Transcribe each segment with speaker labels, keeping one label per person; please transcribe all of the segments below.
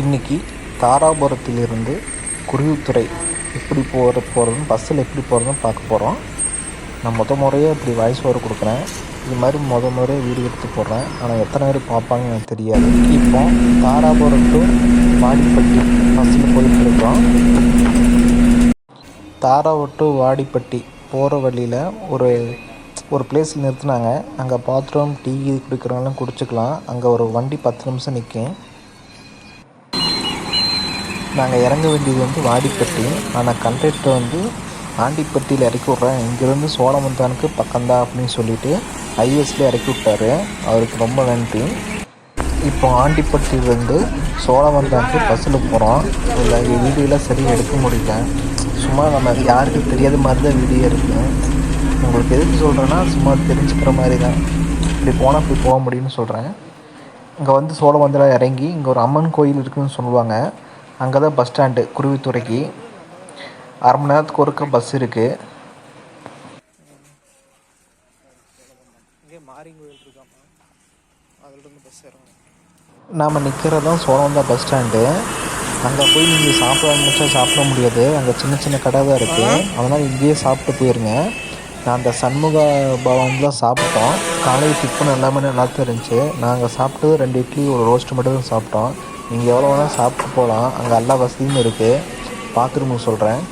Speaker 1: இன்றைக்கி தாராபுரத்திலிருந்து குருவித்துறை எப்படி போகிற போகிறதுன்னு பஸ்ஸில் எப்படி போகிறதுன்னு பார்க்க போகிறோம் நான் முத முறையாக இப்படி வாய்ஸ் ஓவர் கொடுக்குறேன். இது மாதிரி முத முறையாக வீடியோ எடுத்து போடுறேன். ஆனால் எத்தனை பேர் பார்ப்பாங்கன்னு எனக்கு தெரியாது. இப்போ தாராபுரம் டு வாடிப்பட்டி பஸ்ஸில் போயிட்டு இருக்கோம். தாராபுரம் டு வாடிப்பட்டி போகிற வழியில் ஒரு ஒரு பிளேஸில் நிறுத்தினாங்க. அங்கே பாத்ரூம் டீ குடிக்கிறவங்களாம் குடிச்சிக்கலாம். அங்கே ஒரு வண்டி பத்து நிமிஷம் நிற்கும் நாங்கள் இறங்க வேண்டியது வந்து வாடிப்பட்டி. ஆனால் கண்டக்டர் வந்து ஆண்டிப்பட்டியில் இறக்கி விட்றேன் இங்கேருந்து சோழமந்தானுக்கு பக்கம்தான் அப்படின்னு சொல்லிட்டு ஐஎஸ்லேயே இறக்கி விட்டாரு. அவருக்கு ரொம்ப நன்றி. இப்போ ஆண்டிப்பட்டியிலேருந்து சோழமந்தானுக்கு பஸ்ஸில் போகிறோம் இல்லை வீடியோலாம் சரியாக எடுக்க முடியல. சும்மா நம்ம யாருக்கும் தெரியாத மாதிரி தான் வீடியோ இருக்குது உங்களுக்கு எதுக்கு சொல்கிறேன்னா சும்மா தெரிஞ்சுக்கிற மாதிரி தான் இப்படி போனால் இப்படி போக முடியும்னு சொல்கிறேன் இங்கே வந்து சோழமந்திரம் இறங்கி இங்கே ஒரு அம்மன் கோயில் இருக்குதுன்னு சொல்லுவாங்க. அங்கே தான் பஸ் ஸ்டாண்டு குருவித்துறைக்கு. அரை மணி நேரத்துக்கு ஒருக்க பஸ் இருக்குது நாம் நிற்கிறது தான் சோழவந்தா பஸ் ஸ்டாண்டு அங்கே போய் நீங்கள் சாப்பிட நினச்சா சாப்பிட முடியாது. அங்கே சின்ன சின்ன கடை தான் இருக்குது அதனால் இங்கேயே சாப்பிட்டு போயிருங்க. நான் அந்த சண்முக பவனில் சாப்பிட்டோம். காலை டிஃபன் எல்லாமே நல்லா இருந்துச்சு நாங்கள் சாப்பிட்டது ரெண்டு இட்லி ஒரு ரோஸ்ட் மட்டும் தான் சாப்பிட்டோம். நீங்கள் எவ்வளோ வேணால் சாப்பிட்டு போகலாம் அங்கே எல்லா வசதியும் இருக்குது பாத்ரூமுக்கு சொல்கிறேன்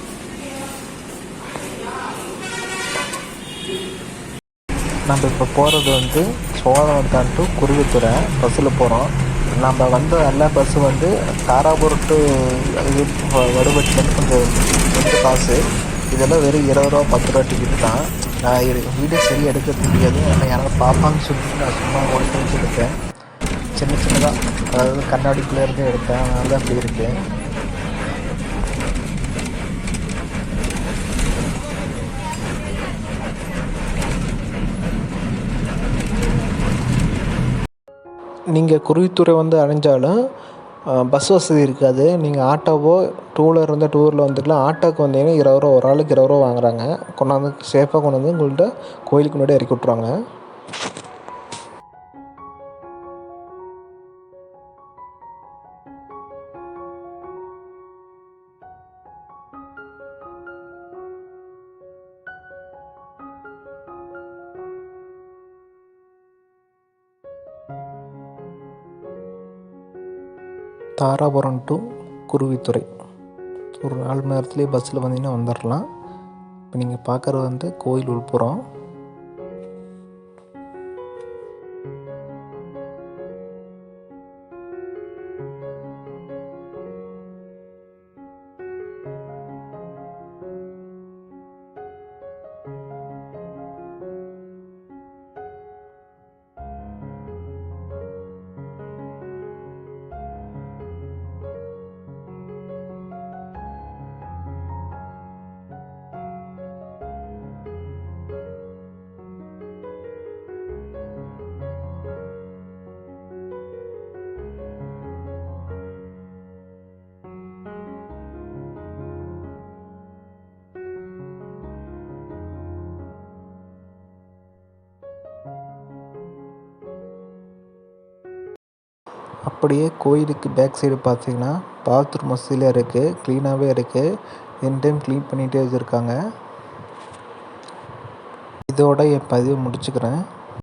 Speaker 1: நம்ம இப்போ போகிறது வந்து சோழவந்தான் டு குருவித்துறை. பஸ்ஸில் போகிறோம் நம்ம வந்த எல்லா பஸ்ஸு வந்து தாராபுரம் டு இது வடுபட்டிலேருந்து கொஞ்சம் கொஞ்சம் காசு இதெல்லாம் வெறும் இருபது ரூபா பத்து ரூபா டிக்கெட் தான். நான் இது வீடியோ சரி எடுக்க முடியாது ஆனால் யாராவது பார்ப்பாங்கன்னு சொல்லிட்டு நான் சும்மா ஒன்று எடுத்தேன் சின்ன சின்னதாக அதாவது கண்ணாடிக்குள்ளே இருந்து எடுத்தேன். அதனால தான் அப்படி இருக்குது நீங்கள் குருவித்துறை வந்து அடைஞ்சாலும் பஸ் வசதி இருக்காது. நீங்கள் ஆட்டோவோ டூவிலர் இருந்தால் டூ வந்துக்கலாம் ஆட்டோக்கு வந்தீங்கன்னா இருபது ரூபா ஒரு ஆளுக்கு இருபது ரூபா வாங்குறாங்க. கொண்டாந்து சேஃபாக கொண்டு வந்து உங்கள்கிட்ட கோயிலுக்கு முன்னாடி இறக்கி விட்ருவாங்க தாராபுரம் டு குருவித்துறை. ஒரு நாலு மணி நேரத்துலேயே பஸ்ஸில் வந்தீங்கன்னா வந்துடலாம் இப்போ நீங்கள் பார்க்குறது வந்து கோயில் உள்புறம். அப்படியே கோயிலுக்கு பேக் சைடு பார்த்தீங்கன்னா பாத்ரூம் வசதியில் இருக்குது க்ளீனாகவே இருக்குது என் டைம் க்ளீன் பண்ணிகிட்டே வச்சுருக்காங்க. இதோட என் பதிவை முடிச்சுக்கிறேன்.